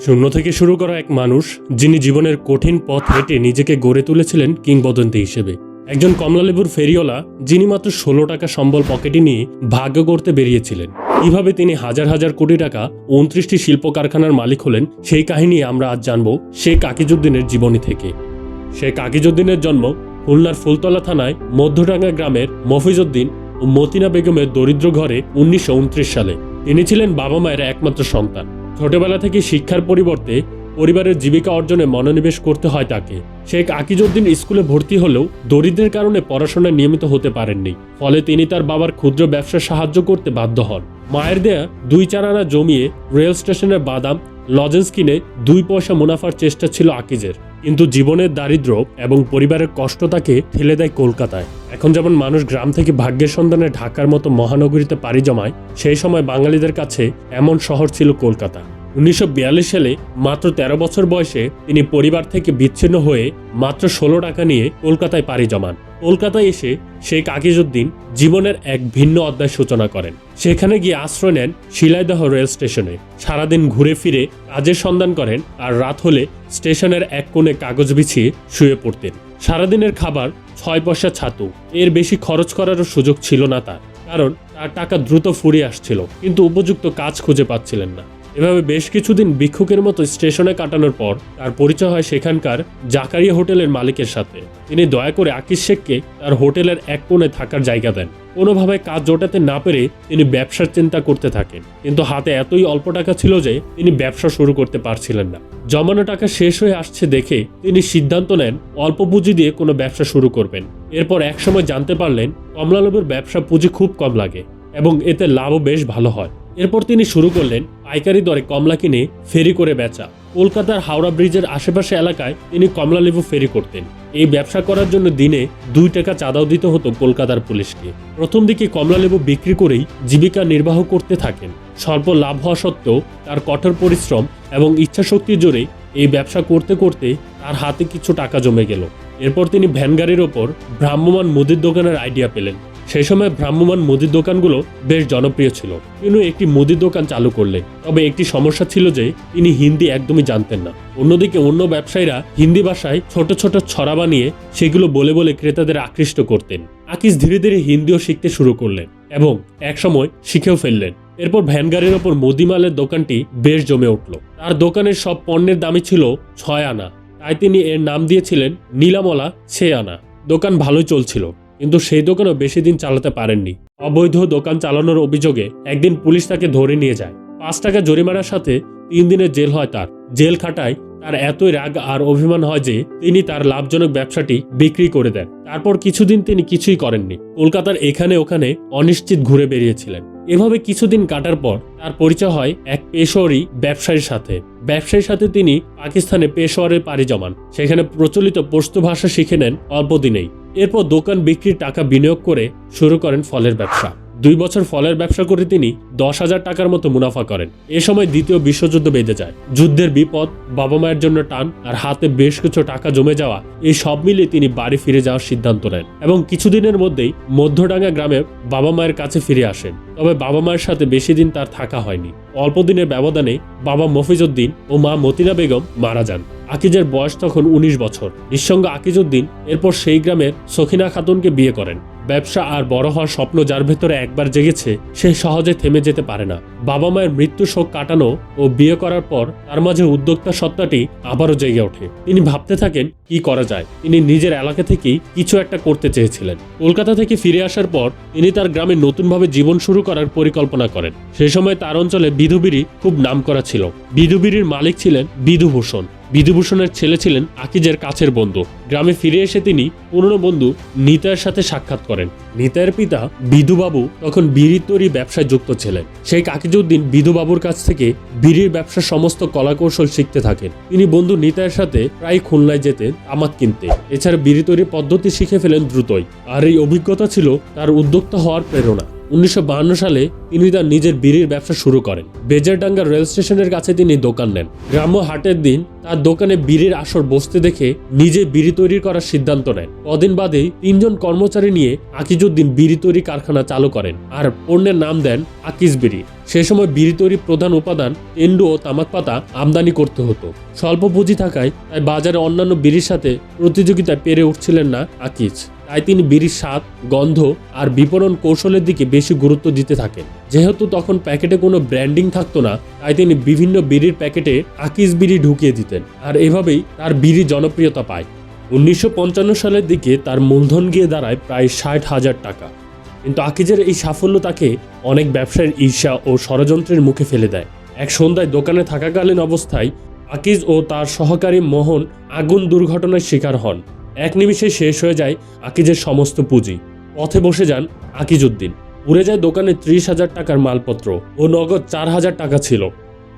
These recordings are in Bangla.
শূন্য থেকে শুরু করা এক মানুষ, যিনি জীবনের কঠিন পথ হেঁটে নিজেকে গড়ে তুলেছিলেন কিংবদন্তি হিসেবে। একজন কমলালেবুর ফেরিওয়ালা, যিনি মাত্র ষোলো টাকা সম্বল পকেটে নিয়ে ভাগ্য করতে বেরিয়েছিলেন। কীভাবে তিনি হাজার হাজার কোটি টাকা উনত্রিশটি শিল্প কারখানার মালিক হলেন। সেই কাহিনী আমরা আজ জানব শেখ আকিজুদ্দিনের জীবনী থেকে। শেখ আকিজুদ্দিনের জন্ম খুলনার ফুলতলা থানায় মধ্যডাঙ্গা গ্রামের মফিজুদ্দিন ও মতিনা বেগমের দরিদ্র ঘরে উনিশশো উনত্রিশ সালে। তিনি ছিলেন বাবা মায়ের একমাত্র সন্তান। ছোটবেলা থেকে শিক্ষার পরিবর্তে পরিবারের জীবিকা অর্জনে মনোনিবেশ করতে হয় তাকে। শেখ আকিজউদ্দিন স্কুলে ভর্তি হলেও দরিদ্রের কারণে পড়াশোনায় নিয়মিত হতে পারেননি। ফলে তিনি তার বাবার ক্ষুদ্র ব্যবসা সাহায্য করতে বাধ্য হন। মায়ের দেয়া দুই চার আনা জমিয়ে রেল স্টেশনের বাদাম, লজেন্স কিনে দুই পয়সা মুনাফার চেষ্টা ছিল আকিজের। কিন্তু জীবনের দারিদ্র এবং পরিবারের কষ্ট তাকে ঠেলে দেয় কলকাতায়। এখন যেমন মানুষ গ্রাম থেকে ভাগ্যের সন্ধানে ঢাকার মতো মহানগরীতে পাড়ি জমায়, সেই সময় বাঙালিদের কাছে এমন শহর ছিল কলকাতা। উনিশশো বিয়াল্লিশ সালে মাত্র ১৩ বছর বয়সে তিনি পরিবার থেকে বিচ্ছিন্ন হয়ে মাত্র ষোলো টাকা নিয়ে কলকাতায় পাড়ি জমান। কলকাতায় এসে শেখ আকিজউদ্দিন জীবনের এক ভিন্ন অধ্যায় সূচনা করেন। সেখানে গিয়ে আশ্রয় নেন শিলাইদহ রেল স্টেশনে। সারাদিন ঘুরে ফিরে কাজের সন্ধান করেন আর রাত হলে স্টেশনের এক কোণে কাগজ বিছিয়ে শুয়ে পড়তেন। সারাদিনের খাবার ছয় পয়সা ছাতু। এর বেশি খরচ করারও সুযোগ ছিল না তার। কারণ তার টাকা দ্রুত ফুরিয়ে আসছিল, কিন্তু উপযুক্ত কাজ খুঁজে পাচ্ছিলেন না। এভাবে বেশ কিছুদিন ভিক্ষুকের মতো স্টেশনে কাটানোর পর তার পরিচয় হয় সেখানকার জাকারিয়া হোটেলের মালিকের সাথে। তিনি দয়া করে আকিস শেখকে তার হোটেলের এক কোণে থাকার জায়গা দেন। কোনোভাবে কাজ জোটাতে না পেরে তিনি ব্যবসার চিন্তা করতে থাকেন। কিন্তু হাতে এতই অল্প টাকা ছিল যে তিনি ব্যবসা শুরু করতে পারছিলেন না। জমানো টাকা শেষ হয়ে আসছে দেখে তিনি সিদ্ধান্ত নেন অল্প পুঁজি দিয়ে কোনো ব্যবসা শুরু করবেন। এরপর একসময় জানতে পারলেন কমলালেবুর ব্যবসা পুঁজি খুব কম লাগে এবং এতে লাভও বেশ ভালো হয়। এরপর তিনি শুরু করলেন পাইকারি দরে কমলা কিনে ফেরি করে বেচা। কলকাতার হাওড়া ব্রিজের আশেপাশে এলাকায় তিনি কমলা লেবু ফেরি করতেন। এই ব্যবসা করার জন্য দিনে দুই টাকা চাঁদাও দিতে হতো কলকাতার পুলিশকে। প্রথম দিকে কমলা লেবু বিক্রি করেই জীবিকা নির্বাহ করতে থাকেন। স্বল্প লাভ হওয়া সত্ত্বেও তার কঠোর পরিশ্রম এবং ইচ্ছাশক্তির জোরে এই ব্যবসা করতে করতে তার হাতে কিছু টাকা জমে গেল। এরপর তিনি ভ্যান গাড়ির ওপর ভ্রাম্যমান মুদির দোকানের আইডিয়া পেলেন। সেই সময় ভ্রাম্যমান মুদির দোকানগুলো বেশ জনপ্রিয় ছিল। তিনি একটি মুদির দোকান চালু করলেন তবে একটি সমস্যা ছিল যে তিনি হিন্দি একদমই জানতেন না। অন্যদিকে অন্য ব্যবসায়ীরা হিন্দি ভাষায় ছোট ছোট ছড়া বানিয়ে সেগুলো বলে বলে ক্রেতাদের আকৃষ্ট করতেন। আকিস ধীরে ধীরে হিন্দিও শিখতে শুরু করলেন এবং একসময় শিখেও ফেললেন। এরপর ভ্যান গাড়ির ওপর মুদিমালের দোকানটি বেশ জমে উঠল। তার দোকানের সব পণ্যের দামই ছিল ছয় আনা। তাই তিনি এর নাম দিয়েছিলেন নীলামলা ছে আনা দোকান ভালোই চলছিল। কিন্তু সেই দোকানও বেশি দিন চালাতে পারেননি। অবৈধ দোকান চালানোর অভিযোগে একদিন পুলিশ তাকে ধরে নিয়ে যায়। পাঁচ টাকা জরিমানার সাথে তিন দিনের জেল হয় তার। জেল খাটায় তার এতই রাগ আর অভিমান হয় যে তিনি তার লাভজনক ব্যবসাটি বিক্রি করে দেন। তারপর কিছুদিন তিনি কিছুই করেননি। কলকাতার এখানে ওখানে অনিশ্চিত ঘুরে বেরিয়েছিলেন। এভাবে কিছুদিন কাটার পর তার পরিচয় হয় এক পেশোয়ারি ব্যবসায়ীর সাথে। ব্যবসায়ীর সাথে তিনি পাকিস্তানে পেশোয়ারে পাড়ি জমান। সেখানে প্রচলিত পশতু ভাষা শিখে নেন অল্প দিনেই। এরপর দোকান বিক্রির টাকা বিনিয়োগ করে শুরু করেন ফলের ব্যবসা। দুই বছর ফলের ব্যবসা করে তিনি দশ হাজার টাকার মতো মুনাফা করেন। এ সময় দ্বিতীয় বিশ্বযুদ্ধ বেঁধে যায়। যুদ্ধের বিপদ, বাবা মায়ের জন্য টান আর হাতে বেশ কিছু টাকা জমে যাওয়া, এই সব মিলিয়ে তিনি বাড়ি ফিরে যাওয়ার সিদ্ধান্ত নেন এবং কিছুদিনের মধ্যেই মধ্যডাঙ্গা গ্রামে বাবা মায়ের কাছে ফিরে আসেন। তবে বাবা মায়ের সাথে বেশি দিন তার থাকা হয়নি। অল্প দিনের ব্যবধানে বাবা মফিজুদ্দিন ও মা মতিনা বেগম মারা যান। আকিজের বয়স তখন উনিশ বছর। নিঃসঙ্গ আকিজুদ্দিন এরপর সেই গ্রামের সখিনা খাতুনকে বিয়ে করেন। ব্যবসা আর বড় হওয়ার স্বপ্ন যার ভেতরে একবার জেগেছে, সে সহজে থেমে যেতে পারে না। বাবা মায়ের মৃত্যু শোক কাটানো ও বিয়ে করার পর তার মাঝে উদ্যোক্তা সত্তাটি আবারও জেগে ওঠে। তিনি ভাবতে থাকেন, কি করা যায়? তিনি নিজের এলাকা থেকেই কিছু একটা করতে চেয়েছিলেন। কলকাতা থেকে ফিরে আসার পর তিনি তার গ্রামে নতুনভাবে জীবন শুরু করার পরিকল্পনা করেন। সে সময় তার অঞ্চলে বিধুবিরি খুব নামকরা ছিল। বিধুবিরির মালিক ছিলেন বিধুভূষণ বিধুভূষণের ছেলে ছিলেন আকিজের কাছের বন্ধু। গ্রামে ফিরে এসে তিনি পুরনো বন্ধু নিতায়ের সাথে সাক্ষাৎ করেন। নিতায়ের পিতা বিধুবাবু তখন বিড়ি তৈরি ব্যবসায় যুক্ত ছিলেন। সেই কাকিজউদ্দিন বিধুবাবুর কাছ থেকে বিড়ির ব্যবসার সমস্ত কলাকৌশল শিখতে থাকেন। তিনি বন্ধু নিতায়ের সাথে প্রায় খুলনায় যেতেন তামাক কিনতে। এছাড়া বিড়ি তৈরির পদ্ধতি শিখে ফেলেন দ্রুতই। আর এই অভিজ্ঞতা ছিল তার উদ্যোক্তা হওয়ার প্রেরণা। উনিশশো সালে তিনি তার নিজের বিড়ির ব্যবসা শুরু করেন। বেজারডাঙ্গা রেল স্টেশনের কাছে তিনি দোকান নেন। গ্রাম্য হাটের দিন তার দোকানে বিড়ির আসর বসতে দেখে নিজে বিড়ি তৈরি করার সিদ্ধান্ত নেন। কদিন বাদেই তিনজন কর্মচারী নিয়ে আকিজুদ্দিন বিড়ি তৈরি কারখানা চালু করেন আর পণ্যের নাম দেন আকিজ বিড়ি। সে সময় বিড়ি তৈরির প্রধান উপাদান তেন্ডু ও তামাক পাতা আমদানি করতে হতো। স্বল্প পুঁজি থাকায় তাই বাজারে অন্যান্য বিড়ির সাথে প্রতিযোগিতায় পেরে উঠছিলেন না আকিজ। তাই তিনি বিড়ির স্বাদ, গন্ধ আর বিপণন কৌশলের দিকে বেশি গুরুত্ব দিতে থাকেন যেহেতু তখন প্যাকেটে কোনো ব্র্যান্ডিং থাকতো না, তাই তিনি বিভিন্ন বিড়ির প্যাকেটে আকিজ বিড়ি ঢুকিয়ে দিতেন আর এভাবেই তার বিড়ি জনপ্রিয়তা পায়। উনিশশো পঞ্চান্ন সালের দিকে তার মূলধন গিয়ে দাঁড়ায় প্রায় ষাট হাজার টাকা। কিন্তু আকিজের এই সাফল্য তাকে অনেক ব্যবসায়ের ঈর্ষা ও ষড়যন্ত্রের মুখে ফেলে দেয়। এক সন্ধ্যায় দোকানে থাকাকালীন অবস্থায় আকিজ ও তার সহকারী মোহন আগুন দুর্ঘটনার শিকার হন। এক নিমিষে শেষ হয়ে যায় আকিজের সমস্ত পুঁজি। পথে বসে যান আকিজউদ্দিন। উড়ে যায় দোকানে ত্রিশ হাজার টাকার মালপত্র ও নগদ চার হাজার টাকা ছিল।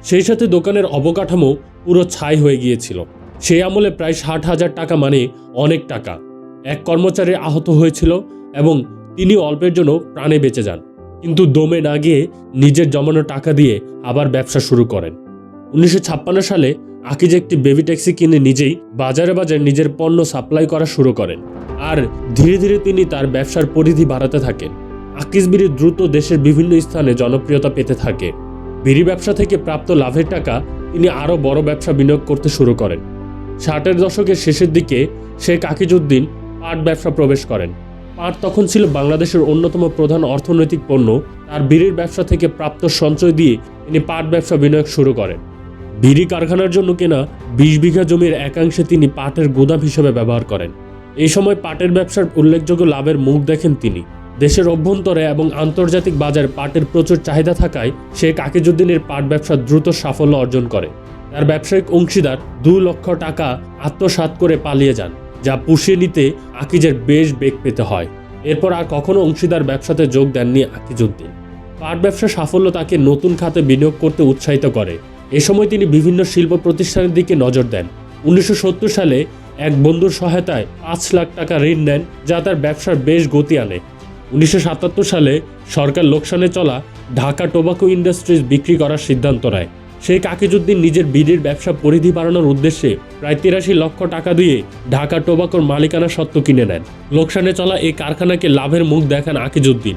সেই সাথে দোকানের অবকাঠামো পুরো ছাই হয়ে গিয়েছিল। সেই আমলে প্রায় ষাট হাজার টাকা মানে অনেক টাকা। এক কর্মচারী আহত হয়েছিল এবং তিনি অল্পের জন্য প্রাণে বেঁচে যান। কিন্তু দমে না গিয়ে নিজের জমানো টাকা দিয়ে আবার ব্যবসা শুরু করেন। উনিশশো ছাপ্পান্ন সালে আকিজ একটি বেবি ট্যাক্সি কিনে নিজেই বাজারে বাজারে নিজের পণ্য সাপ্লাই করা শুরু করেন। আর ধীরে ধীরে তিনি তার ব্যবসার পরিধি বাড়াতে থাকেন। আকিজ বিড়ি দ্রুত দেশের বিভিন্ন স্থানে জনপ্রিয়তা পেতে থাকে। বিড়ি ব্যবসা থেকে প্রাপ্ত লাভের টাকা তিনি আরও বড় ব্যবসা বিনিয়োগ করতে শুরু করেন। ষাটের দশকের শেষের দিকে শেখ আকিজউদ্দিন পাট ব্যবসা প্রবেশ করেন। পাট তখন ছিল বাংলাদেশের অন্যতম প্রধান অর্থনৈতিক পণ্য। তার বিড়ির ব্যবসা থেকে প্রাপ্ত সঞ্চয় দিয়ে তিনি পাট ব্যবসা বিনিয়োগ শুরু করেন। বিড়ি কারখানার জন্য কেনা বিশ বিঘা জমির একাংশে তিনি পাটের গুদাম হিসেবে ব্যবহার করেন। এই সময় পাটের ব্যবসার উল্লেখযোগ্য লাভের মুখ দেখেন তিনি। দেশের অভ্যন্তরে এবং আন্তর্জাতিক বাজারে পাটের প্রচুর চাহিদা থাকায় শেখ আকিজউদ্দিনের পাট ব্যবসা দ্রুত সাফল্য অর্জন করে। তার ব্যবসায়িক অংশীদার দু লক্ষ টাকা আত্মসাৎ করে পালিয়ে যান, যা পুষিয়ে নিতে আকিজের বেশ বেগ পেতে হয়। এরপর আর কখনো অংশীদার ব্যবসাতে যোগ দেননি আকিজউদ্দিন পাট ব্যবসার সাফল্য তাকে নতুন খাতে বিনিয়োগ করতে উৎসাহিত করে। এ সময় তিনি বিভিন্ন শিল্প প্রতিষ্ঠানের দিকে নজর দেন। উনিশশো সত্তর সালে এক বন্ধুর সহায়তায় পাঁচ লাখ টাকা ঋণ নেন, যা তার ব্যবসার বেশ গতি আনে। উনিশশো সাতাত্তর সালে সরকার লোকসানে চলা ঢাকা টোবাকো ইন্ডাস্ট্রিজ বিক্রি করার সিদ্ধান্ত নেয়। শেখ আকিজউদ্দিন নিজের বিড়ির ব্যবসা পরিধি বাড়ানোর উদ্দেশ্যে প্রায় তিরাশি লক্ষ টাকা দিয়ে ঢাকা টোবাকোর মালিকানা সত্ত্ব কিনে নেন। লোকসানে চলা এই কারখানাকে লাভের মুখ দেখান আকিজুদ্দিন।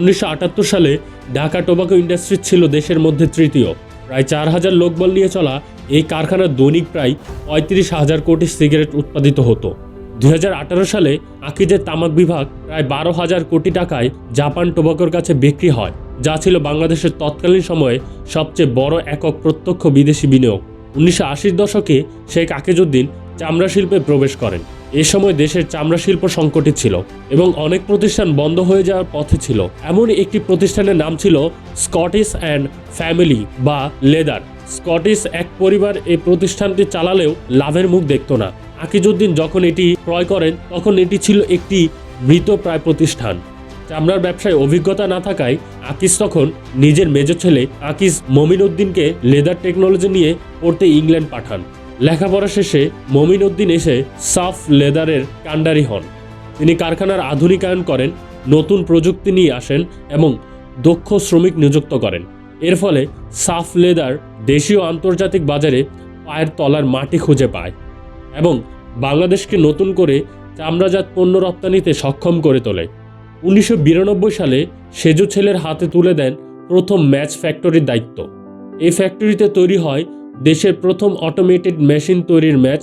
উনিশশো আটাত্তর সালে ঢাকা টোবাকো ইন্ডাস্ট্রিজ ছিল দেশের মধ্যে তৃতীয়। প্রায় চার হাজার লোকবল নিয়ে চলা এই কারখানার দৈনিক প্রায় পঁয়ত্রিশ হাজার কোটি সিগারেট উৎপাদিত হতো। দুই হাজার আঠারো সালে আকিজের তামাক বিভাগ প্রায় বারো হাজার কোটি টাকায় জাপান টোবাকোর কাছে বিক্রি হয়, যা ছিল বাংলাদেশের তৎকালীন সময়ে সবচেয়ে বড় একক প্রত্যক্ষ বিদেশি বিনিয়োগ। উনিশশো দশকে শেখ আকিজউদ্দিন চামড়া শিল্পে প্রবেশ করেন। এ সময় দেশের চামড়া শিল্প সংকটে ছিল এবং অনেক প্রতিষ্ঠান বন্ধ হয়ে যাওয়ার পথে ছিল। এমন একটি প্রতিষ্ঠানের নাম ছিল স্কটিশ অ্যান্ড ফ্যামিলি বা লেদার স্কটিশ এক পরিবার এই প্রতিষ্ঠানটি চালালেও লাভের মুখ দেখত না। আকিজুদ্দিন যখন এটি ক্রয় করেন, তখন এটি ছিল একটি মৃত প্রায় প্রতিষ্ঠান। চামড়ার ব্যবসায় অভিজ্ঞতা না থাকায় আকিস তখন নিজের মেজ ছেলে আকিস মমিন উদ্দিনকে লেদার টেকনোলজি নিয়ে পড়তে ইংল্যান্ড পাঠান। লেখাপড়া শেষে মমিন উদ্দিন এসে সাফ লেদারের কাণ্ডারি হন। তিনি কারখানার আধুনিকায়ন করেন, নতুন প্রযুক্তি নিয়ে আসেন এবং দক্ষ শ্রমিক নিযুক্ত করেন। এর ফলে সাফ লেদার দেশীয় আন্তর্জাতিক বাজারে পায়ের তলার মাটি খুঁজে পায় এবং বাংলাদেশকে নতুন করে চামড়াজাত পণ্য রপ্তানিতে সক্ষম করে তোলে। উনিশশো বিরানব্বই সালে সেজু ছেলের হাতে তুলে দেন প্রথম ম্যাচ ফ্যাক্টরির দায়িত্ব। এই ফ্যাক্টরিতে তৈরি হয় দেশের প্রথম অটোমেটেড মেশিন তৈরির ম্যাচ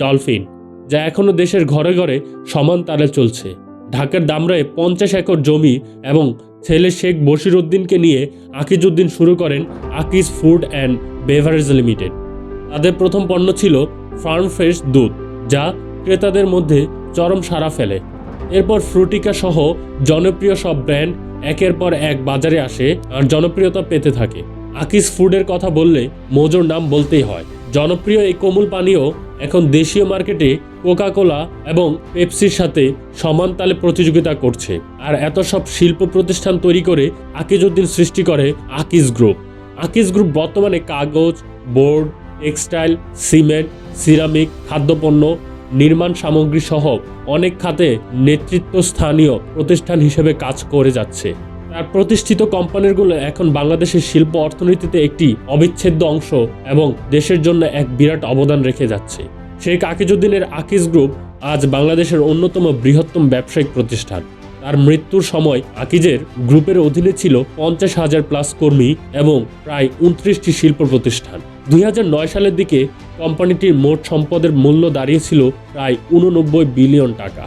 ডলফিন, যা এখনও দেশের ঘরে ঘরে সমান তালে চলছে। ঢাকার দামরায় পঞ্চাশ একর জমি এবং ছেলে শেখ বশির উদ্দিনকে নিয়ে আকিজউদ্দিন শুরু করেন Akij food and beverage limited. তাদের প্রথম পণ্য ছিল ফার্ম ফ্রেশ দুধ, যা ক্রেতাদের মধ্যে চরম সাড়া ফেলে। এরপর ফ্রুটিকা সহ জনপ্রিয় সব ব্র্যান্ড একের পর এক বাজারে আসে আর জনপ্রিয়তা পেতে থাকে। আকিস ফুডের কথা বললে মোজোর নাম বলতেই হয়। জনপ্রিয় এই কোমল পানীয় এখন দেশীয় মার্কেটে কোকা কোলা এবং পেপসির সাথে সমান তালে প্রতিযোগিতা করছে। আর এত সব শিল্প প্রতিষ্ঠান তৈরি করে আকিজউদ্দিন সৃষ্টি করে আকিজ গ্রুপ। আকিজ গ্রুপ বর্তমানে কাগজ, বোর্ড, টেক্সটাইল, সিমেন্ট, সিরামিক, খাদ্যপণ্য, নির্মাণ সামগ্রী সহ অনেক খাতে নেতৃত্বস্থানীয় প্রতিষ্ঠান হিসেবে কাজ করে যাচ্ছে। তার প্রতিষ্ঠিত কোম্পানিগুলো এখন বাংলাদেশের শিল্প অর্থনীতিতে একটি অবিচ্ছেদ্য অংশ এবং দেশের জন্য এক বিরাট অবদান রেখে যাচ্ছে। শেখ আকিজুদ্দিনের আকিজ গ্রুপ আজ বাংলাদেশের অন্যতম বৃহত্তম ব্যবসায়িক প্রতিষ্ঠান। তার মৃত্যুর সময় আকিজের গ্রুপের অধীনে ছিল পঞ্চাশ হাজার প্লাস কর্মী এবং প্রায় উনত্রিশটি শিল্প প্রতিষ্ঠান। দুই নয় সালের দিকে কোম্পানিটির মোট সম্পদের মূল্য দাঁড়িয়েছিল প্রায় উননব্বই বিলিয়ন টাকা।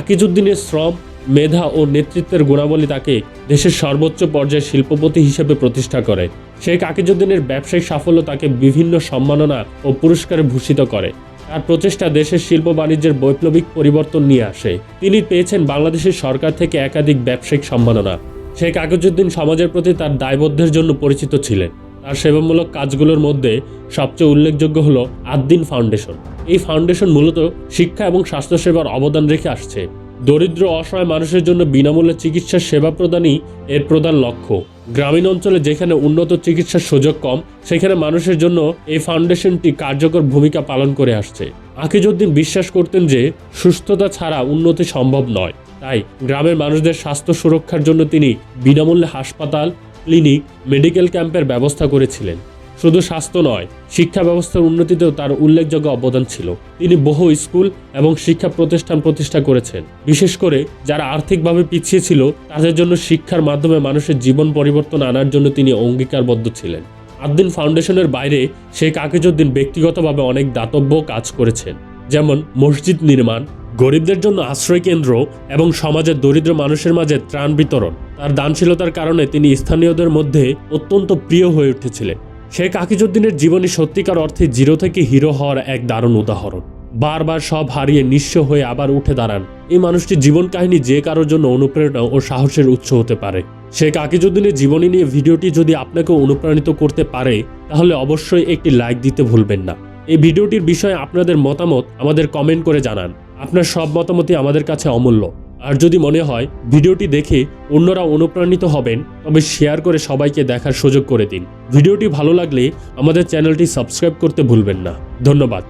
আকিজুদ্দিনের শ্রম মেধা ও নেতৃত্বের গুণাবলী তাকে দেশের সর্বোচ্চ পর্যায়ে শিল্পপতি হিসেবে প্রতিষ্ঠা করে। শেখ আকিজুদ্দিনের ব্যবসায়িক সাফল্য তাকে বিভিন্ন সম্মাননা ও পুরস্কারে ভূষিত করে। তার প্রচেষ্টা দেশের শিল্প বাণিজ্যের বৈপ্লবিক পরিবর্তন নিয়ে আসে। তিনি পেয়েছেন বাংলাদেশের সরকার থেকে একাধিক ব্যবসায়িক সম্মাননা। শেখ আকিজুদ্দিন সমাজের প্রতি তার দায়বদ্ধের জন্য পরিচিত ছিলেন। তার সেবামূলক কাজগুলোর মধ্যে সবচেয়ে উল্লেখযোগ্য হল আদ্দিন ফাউন্ডেশন। এই ফাউন্ডেশন মূলত শিক্ষা এবং স্বাস্থ্যসেবার অবদান রেখে আসছে। দরিদ্র অসহায় মানুষের জন্য বিনামূল্যে চিকিৎসা সেবা প্রদানই এর প্রধান লক্ষ্য। গ্রামীণ অঞ্চলে যেখানে উন্নত চিকিৎসার সুযোগ কম, সেখানে মানুষের জন্য এই ফাউন্ডেশনটি কার্যকর ভূমিকা পালন করে আসছে। আকিজউদ্দিন বিশ্বাস করতেন যে, সুস্থতা ছাড়া উন্নতি সম্ভব নয়। তাই গ্রামের মানুষদের স্বাস্থ্য সুরক্ষার জন্য তিনি বিনামূল্যে হাসপাতাল, ক্লিনিক, মেডিকেল ক্যাম্পের ব্যবস্থা করেছিলেন। শুধু স্বাস্থ্য নয় শিক্ষা ব্যবস্থার উন্নতিতেও তার উল্লেখযোগ্য অবদান ছিল। তিনি বহু স্কুল এবং শিক্ষা প্রতিষ্ঠান প্রতিষ্ঠা করেছেন। বিশেষ করে যারা আর্থিকভাবে পিছিয়ে ছিল, তাদের জন্য শিক্ষার মাধ্যমে মানুষের জীবন পরিবর্তন আনার জন্য তিনি অঙ্গীকারবদ্ধ ছিলেন। আদ্দিন ফাউন্ডেশনের বাইরে শেখ আকিজউদ্দিন ব্যক্তিগতভাবে অনেক দাতব্য কাজ করেছেন, যেমন মসজিদ নির্মাণ, গরিবদের জন্য আশ্রয় কেন্দ্র এবং সমাজের দরিদ্র মানুষের মাঝে ত্রাণ বিতরণ। তার দানশীলতার কারণে তিনি স্থানীয়দের মধ্যে অত্যন্ত প্রিয় হয়ে উঠেছিলেন। শেখ আকিজউদ্দিনের জীবনী সত্যিকার অর্থে জিরো থেকে হিরো হওয়ার এক দারুণ উদাহরণ। বারবার সব হারিয়ে নিঃস্ব হয়ে আবার উঠে দাঁড়ান। এই মানুষটির জীবন কাহিনী যে কারোর জন্য অনুপ্রেরণা ও সাহসের উৎস হতে পারে। শেখ আকিজউদ্দিনের জীবনী নিয়ে ভিডিওটি যদি আপনাকে অনুপ্রাণিত করতে পারে, তাহলে অবশ্যই একটি লাইক দিতে ভুলবেন না। এই ভিডিওটির বিষয়ে আপনাদের মতামত আমাদের কমেন্ট করে জানান। আপনার সব মতামতই আমাদের কাছে অমূল্য। আর যদি মনে হয় ভিডিওটি দেখে অন্যরা অনুপ্রাণিত হবেন, তবে শেয়ার করে সবাইকে দেখার সুযোগ করে দিন। ভিডিওটি ভালো লাগলে আমাদের চ্যানেলটি সাবস্ক্রাইব করতে ভুলবেন না। ধন্যবাদ।